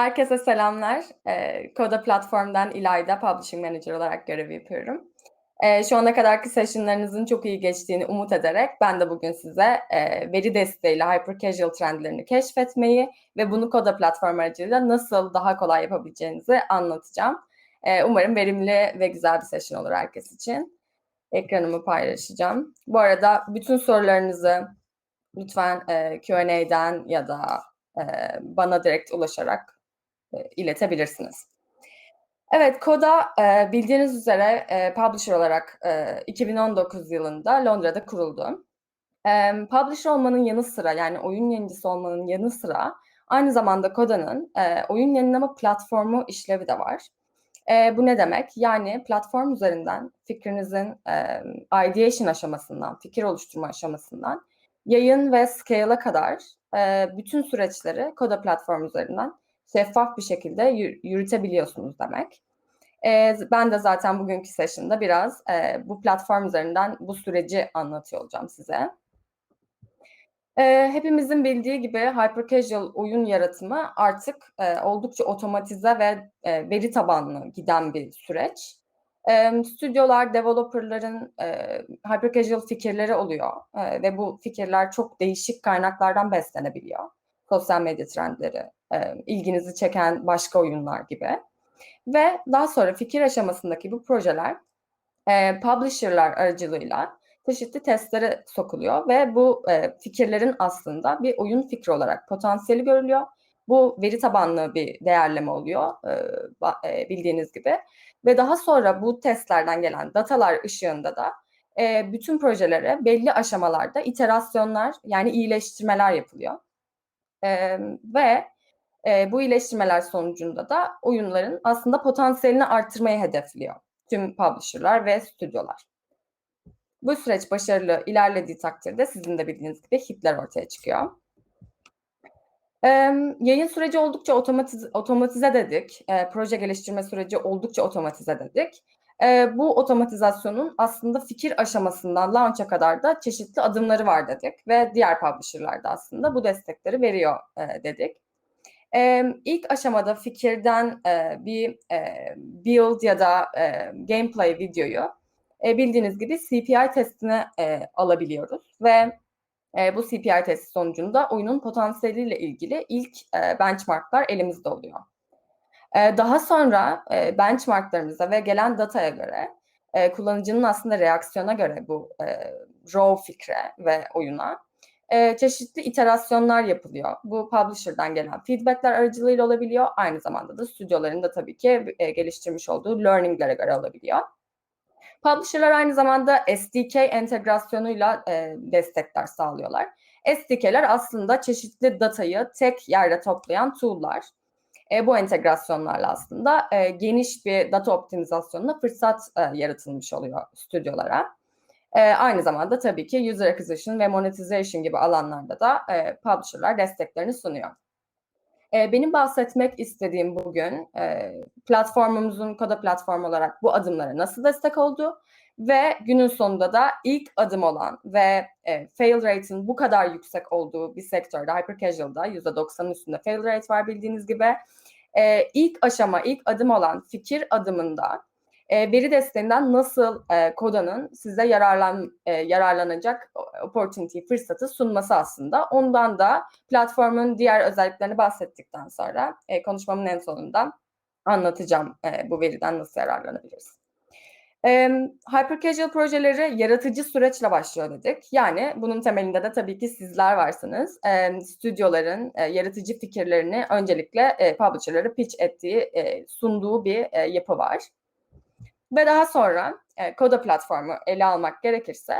Herkese selamlar. Eee, Koda platformdan İlayda, Publishing Manager olarak görev yapıyorum. Eee, şu ana kadarki session'larınızın çok iyi geçtiğini umut ederek ben de bugün size eee, veri desteğiyle hyper casual trendlerini keşfetmeyi ve bunu Koda platform aracılığıyla nasıl daha kolay yapabileceğinizi anlatacağım. Eee, umarım verimli ve güzel bir session olur herkes için. Ekranımı paylaşacağım. Bu arada bütün sorularınızı lütfen eee, Q&A'den ya da eee, bana direkt ulaşarak e, iletebilirsiniz. Evet, Koda e, bildiğiniz üzere e, publisher olarak e, 2019 yılında Londra'da kuruldu. E, publisher olmanın yanı sıra yani oyun yayıncısı olmanın yanı sıra aynı zamanda Koda'nın e, oyun yayınlama platformu işlevi de var. E, bu ne demek? Yani platform üzerinden fikrinizin e, ideation aşamasından, fikir oluşturma aşamasından yayın ve scale'a kadar e, bütün süreçleri Koda platform üzerinden şeffaf bir şekilde yürütebiliyorsunuz demek. E, ben de zaten bugünkü session'da biraz e, bu platform üzerinden bu süreci anlatıyor olacağım size. E, hepimizin bildiği gibi hyper casual oyun yaratımı artık e, oldukça otomatize ve e, veri tabanlı giden bir süreç. E, stüdyolar, developerların e, hyper casual fikirleri oluyor e, ve bu fikirler çok değişik kaynaklardan beslenebiliyor. Sosyal medya trendleri, e, ilginizi çeken başka oyunlar gibi. Ve daha sonra fikir aşamasındaki bu projeler e, publisher'lar aracılığıyla çeşitli testlere sokuluyor ve bu e, fikirlerin aslında bir oyun fikri olarak potansiyeli görülüyor. Bu veri tabanlı bir değerleme oluyor e, bildiğiniz gibi. Ve daha sonra bu testlerden gelen datalar ışığında da bütün projelere belli aşamalarda iterasyonlar yani iyileştirmeler yapılıyor. Ve e, bu iyileştirmeler sonucunda da oyunların aslında potansiyelini artırmayı hedefliyor tüm publisher'lar ve stüdyolar. Bu süreç başarılı ilerlediği takdirde sizin de bildiğiniz gibi hitler ortaya çıkıyor. Ee, yayın süreci oldukça otomatize, otomatize dedik. Ee, proje geliştirme süreci oldukça otomatize dedik. Ee, bu otomatizasyonun aslında fikir aşamasından launch'a kadar da çeşitli adımları var dedik. Ve diğer publisher'lar da aslında bu destekleri veriyor e, dedik. E, ilk aşamada fikirden e, bir e, build ya da e, gameplay videoyu e, bildiğiniz gibi CPI testine e, alabiliyoruz ve e, bu CPI testi sonucunda oyunun potansiyeliyle ilgili ilk e, benchmarklar elimizde oluyor. E, daha sonra e, benchmarklarımıza ve gelen dataya göre e, kullanıcının aslında reaksiyona göre bu e, raw fikre ve oyuna e, çeşitli iterasyonlar yapılıyor. Bu publisher'dan gelen feedbackler aracılığıyla olabiliyor. Aynı zamanda da stüdyoların da tabii ki e, geliştirmiş olduğu learning'lere göre olabiliyor. Publisher'lar aynı zamanda SDK entegrasyonuyla e, destekler sağlıyorlar. SDK'ler aslında çeşitli datayı tek yerde toplayan tool'lar. E, bu entegrasyonlarla aslında e, geniş bir data optimizasyonuna fırsat e, yaratılmış oluyor stüdyolara. E, aynı zamanda tabii ki user acquisition ve monetization gibi alanlarda da e, publisher'lar desteklerini sunuyor. E, benim bahsetmek istediğim bugün e, platformumuzun Koda platform olarak bu adımlara nasıl destek oldu ve günün sonunda da ilk adım olan ve e, fail rate'in bu kadar yüksek olduğu bir sektörde hyper casual'da %90'ın üstünde fail rate var bildiğiniz gibi. E, ilk aşama, ilk adım olan fikir adımında e, veri desteğinden nasıl e, Koda'nın size yararlan e, yararlanacak opportunity, fırsatı sunması aslında. Ondan da platformun diğer özelliklerini bahsettikten sonra e, konuşmamın en sonunda anlatacağım e, bu veriden nasıl yararlanabiliriz. E, hyper casual projeleri yaratıcı süreçle başlıyor dedik. Yani bunun temelinde de tabii ki sizler varsınız. E, stüdyoların e, yaratıcı fikirlerini öncelikle e, publisher'ları pitch ettiği, e, sunduğu bir e, yapı var. Ve daha sonra e, Koda platformu ele almak gerekirse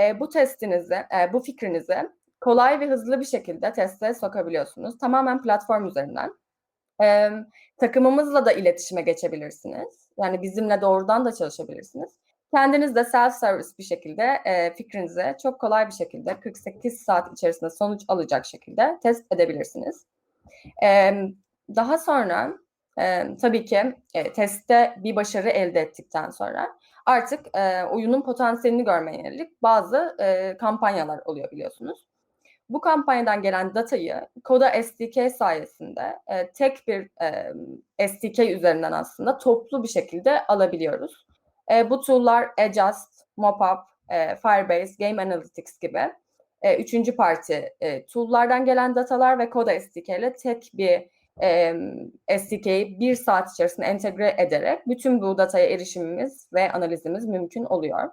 e, bu testinizi, e, bu fikrinizi kolay ve hızlı bir şekilde teste sokabiliyorsunuz. Tamamen platform üzerinden. E, takımımızla da iletişime geçebilirsiniz. Yani bizimle doğrudan da çalışabilirsiniz. Kendiniz de self-service bir şekilde e, fikrinizi çok kolay bir şekilde 48 saat içerisinde sonuç alacak şekilde test edebilirsiniz. E, daha sonra e, tabii ki e, testte bir başarı elde ettikten sonra artık e, oyunun potansiyelini görmeye yönelik bazı e, kampanyalar oluyor biliyorsunuz. Bu kampanyadan gelen datayı Koda SDK sayesinde e, tek bir e, SDK üzerinden aslında toplu bir şekilde alabiliyoruz. E, bu tool'lar Adjust, Mopup, e, Firebase, Game Analytics gibi e, üçüncü parti e, tool'lardan gelen datalar ve Koda SDK ile tek bir e, SDK'yi bir saat içerisinde entegre ederek bütün bu dataya erişimimiz ve analizimiz mümkün oluyor.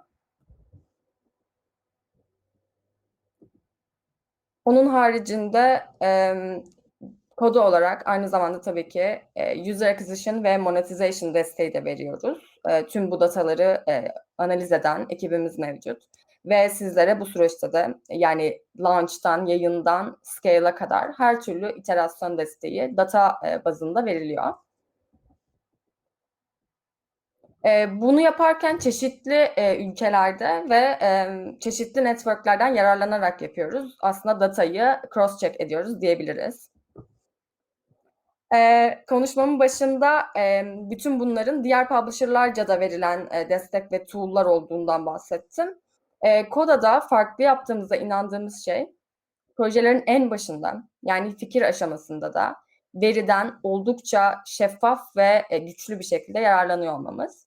Onun haricinde e, kodu olarak aynı zamanda tabii ki e, user acquisition ve monetization desteği de veriyoruz. E, tüm bu dataları e, analiz eden ekibimiz mevcut. Ve sizlere bu süreçte de yani launch'tan, yayından, scale'a kadar her türlü iterasyon desteği data e, bazında veriliyor. E, bunu yaparken çeşitli e, ülkelerde ve çeşitli networklerden yararlanarak yapıyoruz. Aslında datayı cross-check ediyoruz diyebiliriz. Konuşmamın başında bütün bunların diğer publisher'larca da verilen destek ve tool'lar olduğundan bahsettim. E, Koda'da farklı yaptığımızda inandığımız şey projelerin en başında yani fikir aşamasında da veriden oldukça şeffaf ve e, güçlü bir şekilde yararlanıyor olmamız.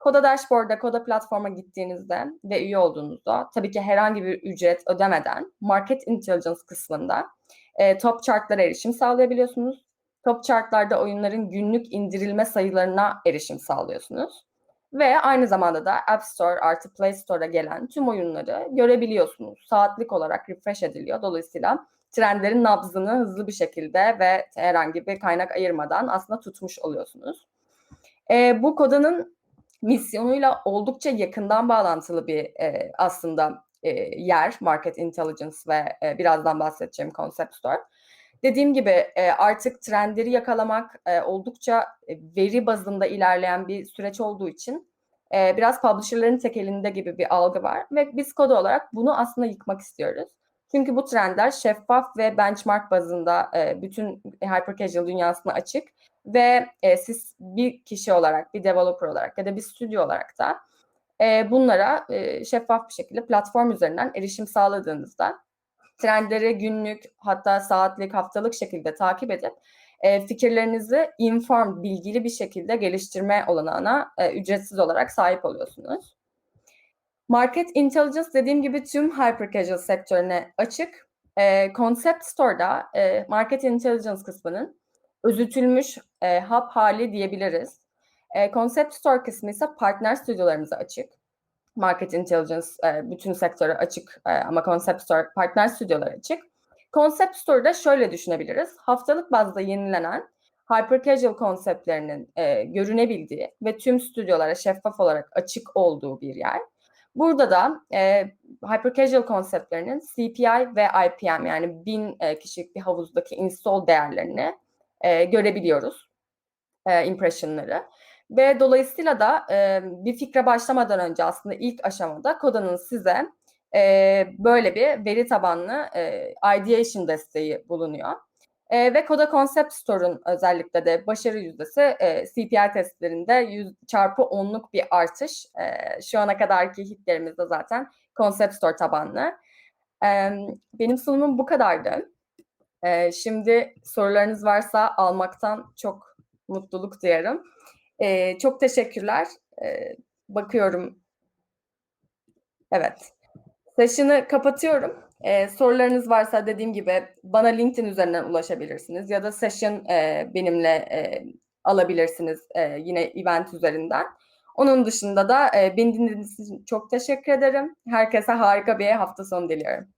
Koda Dashboard'a, Koda platforma gittiğinizde ve üye olduğunuzda tabii ki herhangi bir ücret ödemeden Market Intelligence kısmında e, top chartlara erişim sağlayabiliyorsunuz. Top chartlarda oyunların günlük indirilme sayılarına erişim sağlıyorsunuz. Ve aynı zamanda da App Store artı Play Store'a gelen tüm oyunları görebiliyorsunuz. Saatlik olarak refresh ediliyor. Dolayısıyla trendlerin nabzını hızlı bir şekilde ve herhangi bir kaynak ayırmadan aslında tutmuş oluyorsunuz. E, bu kodanın misyonuyla oldukça yakından bağlantılı bir e, aslında e, yer Market Intelligence ve e, birazdan bahsedeceğim Concept Store. Dediğim gibi e, artık trendleri yakalamak e, oldukça e, veri bazında ilerleyen bir süreç olduğu için e, biraz publisher'ların tek elinde gibi bir algı var ve biz kodu olarak bunu aslında yıkmak istiyoruz. Çünkü bu trendler şeffaf ve benchmark bazında e, bütün hyper casual dünyasına açık ve e, siz bir kişi olarak, bir developer olarak ya da bir stüdyo olarak da e, bunlara e, şeffaf bir şekilde platform üzerinden erişim sağladığınızda trendleri günlük hatta saatlik, haftalık şekilde takip edip e, fikirlerinizi informed, bilgili bir şekilde geliştirme olanağına e, ücretsiz olarak sahip oluyorsunuz. Market Intelligence dediğim gibi tüm hyper casual sektörüne açık. E, Concept Store'da e, Market Intelligence kısmının özütülmüş e, hub hali diyebiliriz. E, Concept Store kısmı ise partner stüdyolarımıza açık. Market Intelligence e, bütün sektöre açık e, ama Concept Store partner stüdyolar açık. Concept Store'da şöyle düşünebiliriz. Haftalık bazda yenilenen hyper casual konseptlerinin e, görünebildiği ve tüm stüdyolara şeffaf olarak açık olduğu bir yer. Burada da e, hyper casual konseptlerinin CPI ve IPM yani bin e, kişilik bir havuzdaki install değerlerini e, görebiliyoruz. E, impressionları. Ve dolayısıyla da e, bir fikre başlamadan önce aslında ilk aşamada Koda'nın size e, böyle bir veri tabanlı e, ideation desteği bulunuyor. E, ve Koda Concept Store'un özellikle de başarı yüzdesi e, CPI testlerinde 100 çarpı 10'luk bir artış. E, şu ana kadarki hitlerimiz de zaten Concept Store tabanlı. E, benim sunumum bu kadardı. E, şimdi sorularınız varsa almaktan çok mutluluk duyarım. E, çok teşekkürler. E, bakıyorum. Evet. Session'ı kapatıyorum. E, sorularınız varsa dediğim gibi bana LinkedIn üzerinden ulaşabilirsiniz ya da session e, benimle e, alabilirsiniz e, yine event üzerinden. Onun dışında da e, beni dinlediğiniz için çok teşekkür ederim. Herkese harika bir hafta sonu diliyorum.